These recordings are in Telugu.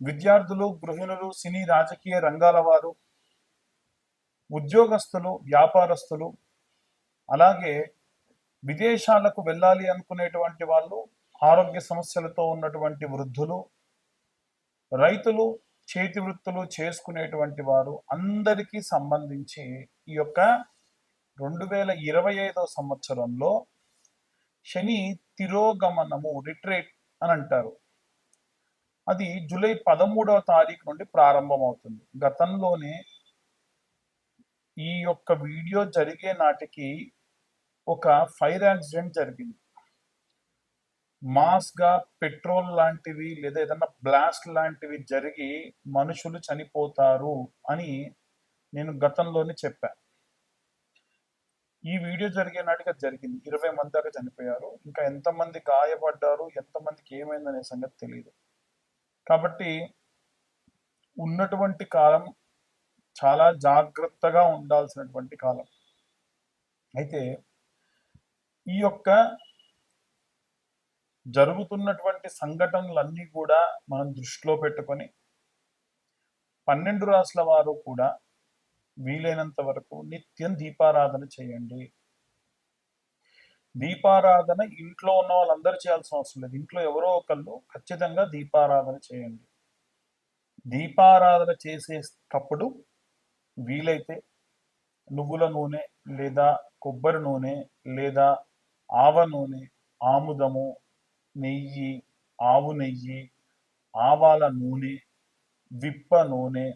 విద్యార్థులు గృహిణులు సినీ రాజకీయ రంగాల వారు ఉద్యోగస్తులు వ్యాపారస్తులు అలాగే విదేశాలకు వెళ్ళాలి అనుకునేటువంటి వాళ్ళు ఆరోగ్య సమస్యలతో ఉన్నటువంటి వృద్ధులు రైతులు చేతి వృత్తులు చేసుకునేటువంటి వారు అందరికీ సంబంధించి ఈ యొక్క రెండు వేల ఇరవై ఐదో సంవత్సరంలో శని తిరోగమనము రిట్రేట్ అని అంటారు. అది జూలై పదమూడవ తారీఖు నుండి ప్రారంభమవుతుంది. గతంలోనే ఈ యొక్క వీడియో జరిగే నాటికి ఒక ఫైర్ యాక్సిడెంట్ జరిగింది. మాస్గా పెట్రోల్ లాంటివి లేదా ఏదైనా బ్లాస్ట్ లాంటివి జరిగి మనుషులు చనిపోతారు అని నేను గతంలోనే చెప్పాను ఈ వీడియో జరిగే నాటికి అది జరిగింది. ఇరవై మంది దాకా చనిపోయారు. ఇంకా ఎంతమంది గాయపడ్డారు? ఎంతమందికి ఏమైందనే సంగతి తెలియదు కాబట్టి ఉన్నటువంటి కాలం చాలా జాగ్రత్తగా ఉండాల్సినటువంటి కాలం. అయితే ఈ యొక్క జరుగుతున్నటువంటి సంఘటనలన్నీ కూడా మనం దృష్టిలో పెట్టుకొని పన్నెండు రాసుల వారు కూడా వీలైనంత వరకు నిత్యం దీపారాధన చేయండి. దీపారాధన ఇంట్లో ఉన్న వాళ్ళందరూ చేయాల్సిన అవసరం లేదు. ఇంట్లో ఎవరో ఒకళ్ళు ఖచ్చితంగా దీపారాధన చేయండి. దీపారాధన చేసేటప్పుడు వీలైతే నువ్వుల నూనె లేదా కొబ్బరి నూనె లేదా ఆవ నూనె ఆముదము నెయ్యి ఆవు నెయ్యి ఆవాల నూనె విప్ప నూనె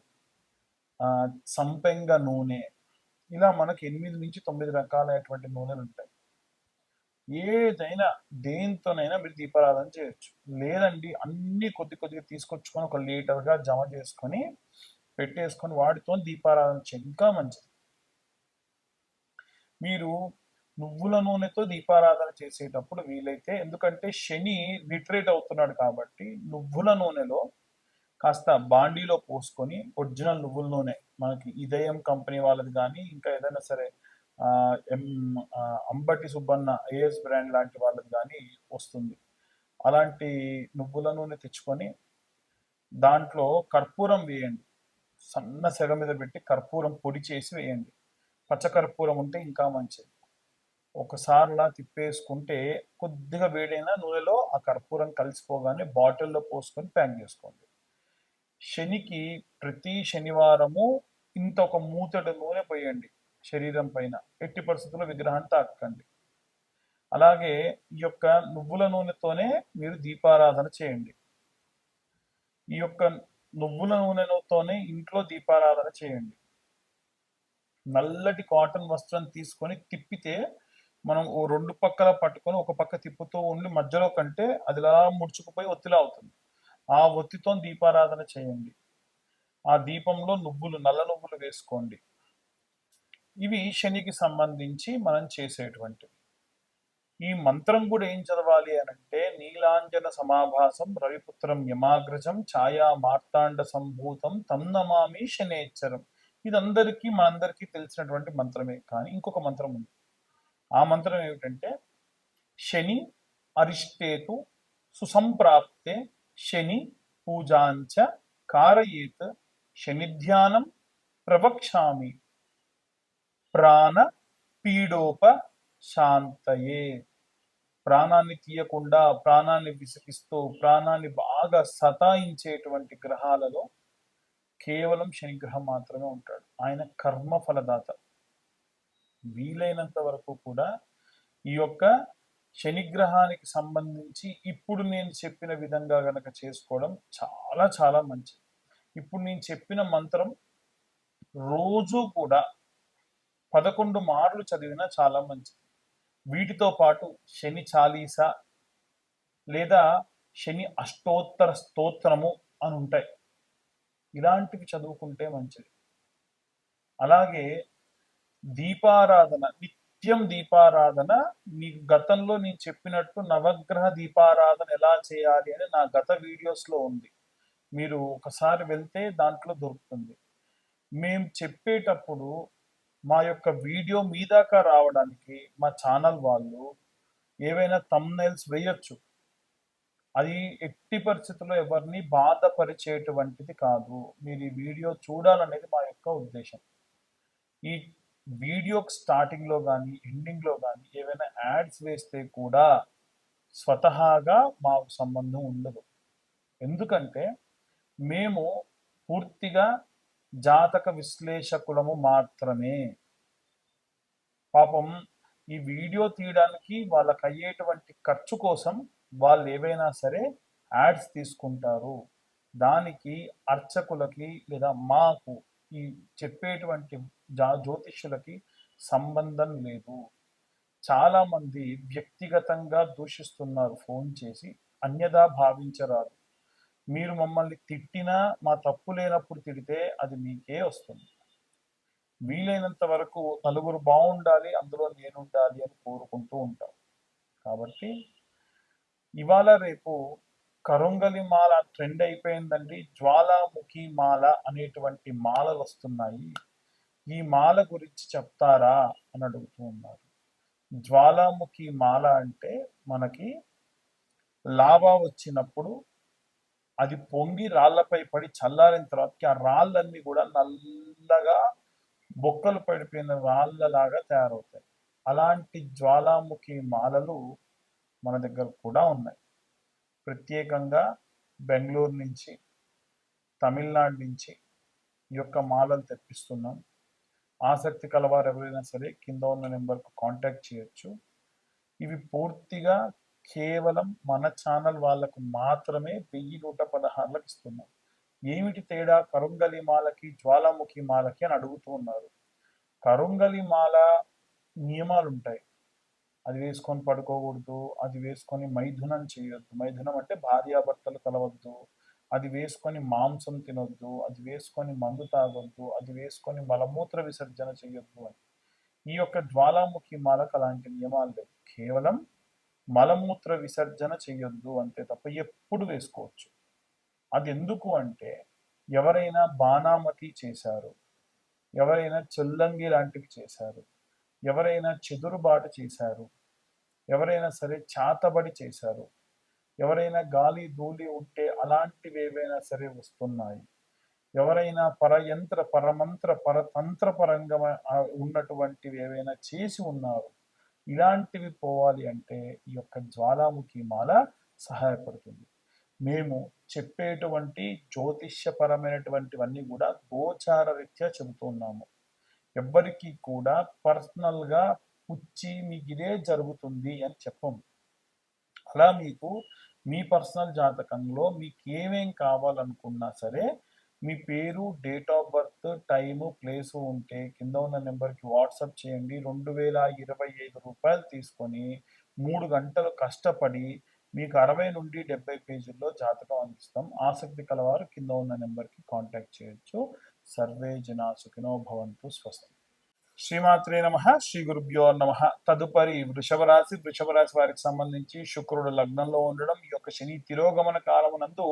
సంపెంగ నూనె ఇలా మనకి ఎనిమిది నుంచి తొమ్మిది రకాలైనటువంటి నూనెలు ఉంటాయి ఏదైనా దేంతోనైనా మీరు దీపారాధన చేయొచ్చు. లేదండి అన్ని కొద్ది కొద్దిగా తీసుకొచ్చుకొని ఒక లీటర్గా జమ చేసుకొని పెట్టేసుకొని వాటితో దీపారాధన చేయండి. ఇంకా మంచిది. మీరు నువ్వుల నూనెతో దీపారాధన చేసేటప్పుడు వీలైతే ఎందుకంటే శని రిట్రేట్ అవుతున్నాడు కాబట్టి నువ్వుల నూనెలో కాస్త బాండీలో పోసుకొని ఒరిజినల్ నువ్వుల నూనె మనకి ఇదయం కంపెనీ వాళ్ళది కానీ ఇంకా ఏదైనా సరే M Ambati Subbanna AS brand లాంటి వాళ్ళది కానీ వస్తుంది. అలాంటి నువ్వుల నూనె తెచ్చుకొని దాంట్లో కర్పూరం వేయండి. సన్న సెగ మీద పెట్టి కర్పూరం పొడి చేసి వేయండి. పచ్చ కర్పూరం ఉంటే ఇంకా మంచిది. ఒకసారిలా తిప్పేసుకుంటే కొద్దిగా వేడైన నూనెలో ఆ కర్పూరం కలిసిపోగానే బాటిల్లో పోసుకొని ప్యాక్ చేసుకోండి. శనికి ప్రతి శనివారము ఇంత ఒక మూతడు నూనె పోయండి. శరీరం పైన ఎట్టి పరిస్థితుల్లో విగ్రహాన్ని తాకండి అలాగే ఈ యొక్క నువ్వుల నూనెతోనే మీరు దీపారాధన చేయండి. ఈ యొక్క నువ్వుల నూనెతోనే ఇంట్లో దీపారాధన చేయండి. నల్లటి కాటన్ వస్త్రం తీసుకొని తిప్పితే మనం ఓ రెండు పక్కల పట్టుకొని ఒక పక్క తిప్పుతూ ఉండి మధ్యలో కంటే అదిలా ముడుచుకుపోయి ఒత్తిలా అవుతుంది. ఆ ఒత్తితో దీపారాధన చేయండి. ఆ దీపంలో నువ్వులు నల్ల నువ్వులు వేసుకోండి. ఇవి శనికి సంబంధించి మనం చేసేటువంటివి. ఈ మంత్రం కూడా ఏం చదవాలి అనంటే నీలాంజన సమాభాసం రవిపుత్రం యమాగ్రజం ఛాయా మార్తాండ సంభూతం తమ్నమామి శనేచ్చరం. ఇదందరికీ మనందరికీ తెలిసినటువంటి మంత్రమే. కానీ ఇంకొక మంత్రం ఉంది. ఆ మంత్రం ఏమిటంటే శని అరిష్టేతు సుసంప్రాప్తే శని పూజాంచ కారయేత్ శని ధ్యానం ప్రవక్ష్యామి. ప్రాణ పీడోప శాంతయే ప్రాణాన్ని తీయకుండా ప్రాణాన్ని విసిగిస్తూ ప్రాణాన్ని బాగా సతాయించేటువంటి గ్రహాలలో కేవలం శనిగ్రహం మాత్రమే ఉంటాడు. ఆయన కర్మ ఫలదాత. వీలైనంత వరకు కూడా ఈ యొక్క శనిగ్రహానికి సంబంధించి ఇప్పుడు నేను చెప్పిన విధంగా గనక చేసుకోవడం చాలా చాలా మంచిది. ఇప్పుడు నేను చెప్పిన మంత్రం రోజు కూడా పదకొండు మార్లు చదివినా చాలా మంచిది. వీటితో పాటు శని చాలీస లేదా శని అష్టోత్తర స్తోత్రము అని ఉంటాయి. ఇలాంటివి చదువుకుంటే మంచిది. అలాగే దీపారాధన నిత్యం దీపారాధన మీకు గతంలో నేను చెప్పినట్టు నవగ్రహ దీపారాధన ఎలా చేయాలి అని నా గత వీడియోస్లో ఉంది. మీరు ఒకసారి వెళ్తే దాంట్లో దొరుకుతుంది. మేము చెప్పేటప్పుడు మా యొక్క వీడియో మీ దాకా రావడానికి మా ఛానల్ వాళ్ళు ఏవైనా తమ్నైల్స్ వేయొచ్చు. అది ఎట్టి పరిస్థితుల్లో ఎవరిని బాధపరిచేటువంటిది కాదు. మీరు ఈ వీడియో చూడాలనేది మా యొక్క ఉద్దేశం. ఈ వీడియో స్టార్టింగ్లో కానీ ఎండింగ్లో కానీ ఏవైనా యాడ్స్ వేస్తే కూడా స్వతహాగా మాకు సంబంధం ఉండదు. ఎందుకంటే మేము పూర్తిగా జాతక విశ్లేషకులము మాత్రమే. పాపం ఈ వీడియో తీయడానికి వాళ్ళకి అయ్యేటువంటి ఖర్చు కోసం వాళ్ళు ఏవైనా సరే యాడ్స్ తీసుకుంటారు. దానికి అర్చకులకి లేదా మాకు ఈ చెప్పేటువంటి జా జ్యోతిష్యులకి సంబంధం లేదు. చాలామంది వ్యక్తిగతంగా దూషిస్తున్నారు ఫోన్ చేసి అన్యదా భావించరాదు. మీరు మమ్మల్ని తిట్టినా మా తప్పు లేనప్పుడు తిడితే అది మీకే వస్తుంది. వీలైనంత వరకు నలుగురు బాగుండాలి అందులో నేను ఉండాలి అని కోరుకుంటూ ఉంటాం. కాబట్టి ఇవాళ రేపు కరుంగలి మాల ట్రెండ్ అయిపోయిందండి. జ్వాలాముఖి మాల అనేటువంటి మాలలు వస్తున్నాయి. ఈ మాల గురించి చెప్తారా అని అడుగుతూ ఉన్నారు. జ్వాలాముఖి మాల అంటే మనకి లాభ వచ్చినప్పుడు అది పొంగి రాళ్ళపై పడి చల్లారిన తర్వాతకి ఆ రాళ్ళన్నీ కూడా నల్లగా బొక్కలు పడిపోయిన రాళ్ళలాగా తయారవుతాయి. అలాంటి జ్వాలాముఖి మాలలు మన దగ్గర కూడా ఉన్నాయి. ప్రత్యేకంగా బెంగళూరు నుంచి తమిళనాడు నుంచి ఈ యొక్క మాలలు తెప్పిస్తున్నాం. ఆసక్తి కలవారు ఎవరైనా సరే కింద ఉన్న నెంబర్కు కాంటాక్ట్ చేయొచ్చు. ఇవి పూర్తిగా కేవలం మన ఛానల్ వాళ్ళకు మాత్రమే వెయ్యి నూట పదహారులకు ఇస్తున్నాం. ఏమిటి తేడా? కరుంగలి మాలకి జ్వాలాముఖి మాలకి అని అడుగుతూ ఉన్నారు. కరుంగలి మాల నియమాలు ఉంటాయి అది వేసుకొని పడుకోకూడదు అది వేసుకొని మైథునం చేయొద్దు. మైథునం అంటే భార్యాభర్తలు కలవద్దు అది వేసుకొని మాంసం తినొద్దు అది వేసుకొని మందు తాగొద్దు అది వేసుకొని మలమూత్ర విసర్జన చేయొద్దు అని. ఈ యొక్క జ్వాలాముఖి మాలకు అలాంటి నియమాలు లేవు. కేవలం మలమూత్ర విసర్జన చేయొద్దు అంతే తప్ప ఎప్పుడు వేసుకోవచ్చు. అది ఎందుకు అంటే ఎవరైనా బాణామతి చేశారు ఎవరైనా చెల్లంగి లాంటివి చేశారు ఎవరైనా చెదురుబాటు చేశారు ఎవరైనా సరే చాతబడి చేశారు ఎవరైనా గాలి ధూళి ఉంటే అలాంటివి ఏవైనా సరే వస్తున్నాయి ఎవరైనా పరయంత్ర పరమంత్ర పరతంత్ర పరంగా ఉన్నటువంటివి ఏవైనా చేసి ఉన్నారు ఇలాంటివి పోవాలి అంటే ఈ యొక్క జ్వాలాముఖి మాల సహాయపడుతుంది. మేము చెప్పేటువంటి జ్యోతిష్యపరమైనటువంటివన్నీ కూడా గోచార రీత్యా చెబుతున్నాము ఎవ్వరికి కూడా పర్సనల్గా పుచ్చి మీకు ఇదే జరుగుతుంది అని చెప్పము. అలా మీకు మీ పర్సనల్ జాతకంలో మీకు ఏమేం కావాలనుకున్నా సరే మీ పేరు date of birth time place ఉంటే కింద ఉన్న నెంబర్కి వాట్సాప్ చేయండి. రెండు వేల ఇరవై ఐదు రూపాయలు తీసుకొని మూడు గంటలు కష్టపడి మీకు అరవై నుండి డెబ్బై పేజీల్లో జాతకం అందిస్తాం. ఆసక్తి కలవారు కింద ఉన్న నెంబర్కి కాంటాక్ట్ చేయొచ్చు. సర్వే జనా సుఖినో భవంతు స్వస్తి. శ్రీమాత్రే నమ శ్రీ గురుభ్యో నమ. తదుపరి వృషభ రాశి వృషభ రాశి వారికి సంబంధించి శుక్రుడు లగ్నంలో ఉండడం ఈ యొక్క శని తిరోగమన కాలమునందు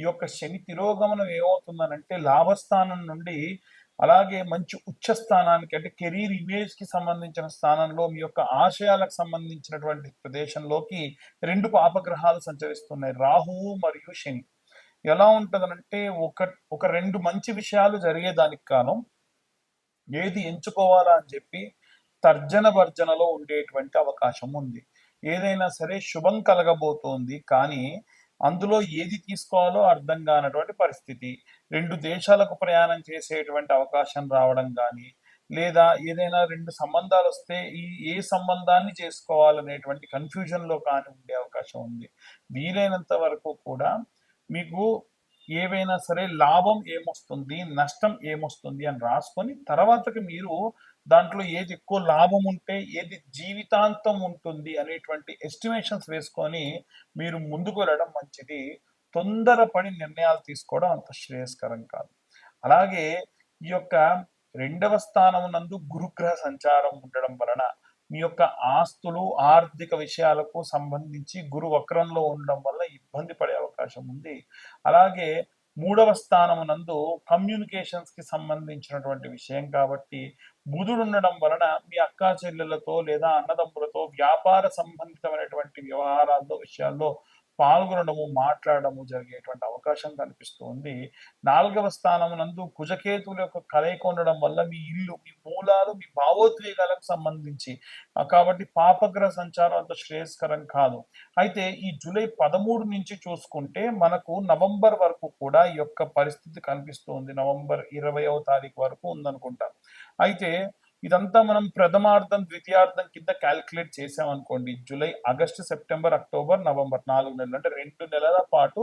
ఈ యొక్క శని తిరోగమనం ఏమవుతుందనంటే లాభస్థానం నుండి అలాగే మంచి ఉచ్చ స్థానానికి అంటే కెరీర్ ఇమేజ్కి సంబంధించిన స్థానంలో మీ యొక్క ఆశయాలకు సంబంధించినటువంటి ప్రదేశంలోకి రెండు పాపగ్రహాలు సంచరిస్తున్నాయి రాహువు మరియు శని. ఎలా ఉంటుందనంటే ఒక ఒక రెండు మంచి విషయాలు జరిగేదానికి కాలం ఏది ఎంచుకోవాలా అని చెప్పి తర్జన భర్జనలో ఉండేటువంటి అవకాశం ఉంది. ఏదైనా సరే శుభం కలగబోతోంది కానీ అందులో ఏది తీసుకోవాలో అర్థం కానటువంటి పరిస్థితి. రెండు దేశాలకు ప్రయాణం చేసేటువంటి అవకాశం రావడం కానీ లేదా ఏదైనా రెండు సంబంధాలు వస్తే ఈ ఏ సంబంధాన్ని చేసుకోవాలనేటువంటి కన్ఫ్యూజన్లో కానీ ఉండే అవకాశం ఉంది. వీలైనంత వరకు కూడా మీకు ఏవైనా సరే లాభం ఏమొస్తుంది నష్టం ఏమొస్తుంది అని రాసుకొని తర్వాతకి మీరు దాంట్లో ఏది ఎక్కువ లాభం ఉంటే ఏది జీవితాంతం ఉంటుంది అనేటువంటి ఎస్టిమేషన్స్ వేసుకొని మీరు ముందుకు వెళ్ళడం మంచిది. తొందరపడి నిర్ణయాలు తీసుకోవడం అంత శ్రేయస్కరం కాదు. అలాగే ఈ యొక్క రెండవ స్థానం నందు గురుగ్రహ సంచారం ఉండడం వలన మీ యొక్క ఆస్తులు ఆర్థిక విషయాలకు సంబంధించి గురు వక్రంలో ఉండడం వల్ల ఇబ్బంది పడే అవకాశం ఉంది. అలాగే మూడవ స్థానం నందు కమ్యూనికేషన్స్కి సంబంధించినటువంటి విషయం కాబట్టి బుధుడు ఉండడం వలన మీ అక్కా చెల్లెలతో లేదా అన్నదమ్ములతో వ్యాపార సంబంధితమైనటువంటి వ్యవహారాల్లో విషయాల్లో పాల్గొనడము మాట్లాడడము జరిగేటువంటి అవకాశం కనిపిస్తుంది నాలుగవ స్థానం నందు కుజకేతువుల యొక్క కలయిక ఉండడం వల్ల మీ ఇల్లు మీ మూలాలు మీ భావోద్వేగాలకు సంబంధించి. కాబట్టి పాపగ్రహ సంచారం అంత శ్రేయస్కరం కాదు. అయితే ఈ జూలై పదమూడు నుంచి చూసుకుంటే మనకు నవంబర్ వరకు కూడా ఈ యొక్క పరిస్థితి కనిపిస్తుంది నవంబర్ ఇరవయవ తారీఖు వరకు ఉందనుకుంటా. అయితే ఇదంతా మనం ప్రథమార్థం ద్వితీయార్థం కింద క్యాల్కులేట్ చేసామనుకోండి July August September October November నాలుగు నెలలు అంటే రెండు నెలల పాటు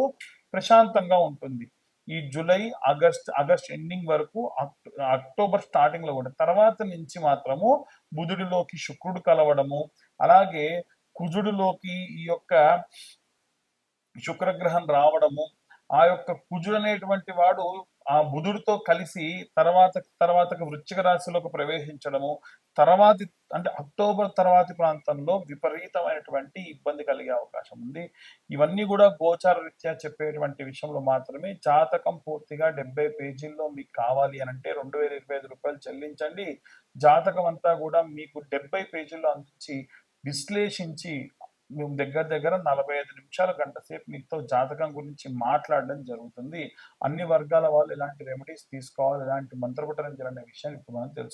ప్రశాంతంగా ఉంటుంది. ఈ జూలై ఆగస్ట్ ఆగస్ట్ ఎండింగ్ వరకు అక్టోబర్ స్టార్టింగ్లో కూడా. తర్వాత నుంచి మాత్రము బుధుడిలోకి శుక్రుడు కలవడము అలాగే కుజుడిలోకి ఈ యొక్క శుక్రగ్రహం రావడము ఆ యొక్క కుజుడు అనేటువంటి వాడు ఆ బుధుడితో కలిసి తర్వాత తర్వాత వృశ్చిక రాశిలోకి ప్రవేశించడము తర్వాతి అంటే అక్టోబర్ తర్వాతి ప్రాంతంలో విపరీతమైనటువంటి ఇబ్బంది కలిగే అవకాశం ఉంది. ఇవన్నీ కూడా గోచార రీత్యా చెప్పేటువంటి విషయంలో మాత్రమే జాతకం పూర్తిగా డెబ్బై పేజీల్లో మీకు కావాలి అని అంటే రెండు వేల ఇరవై ఐదు రూపాయలు చెల్లించండి. జాతకం అంతా కూడా మీకు డెబ్బై పేజీల్లో అందించి విశ్లేషించి మేము దగ్గర దగ్గర నలభై ఐదు నిమిషాల గంట సేపు మీతో జాతకం గురించి మాట్లాడడం జరుగుతుంది. అన్ని వర్గాల వాళ్ళు ఎలాంటి రెమెడీస్ తీసుకోవాలి ఎలాంటి మంత్రపుటనం చేయాలనే విషయాన్ని ఇప్పుడు మనం తెలుసు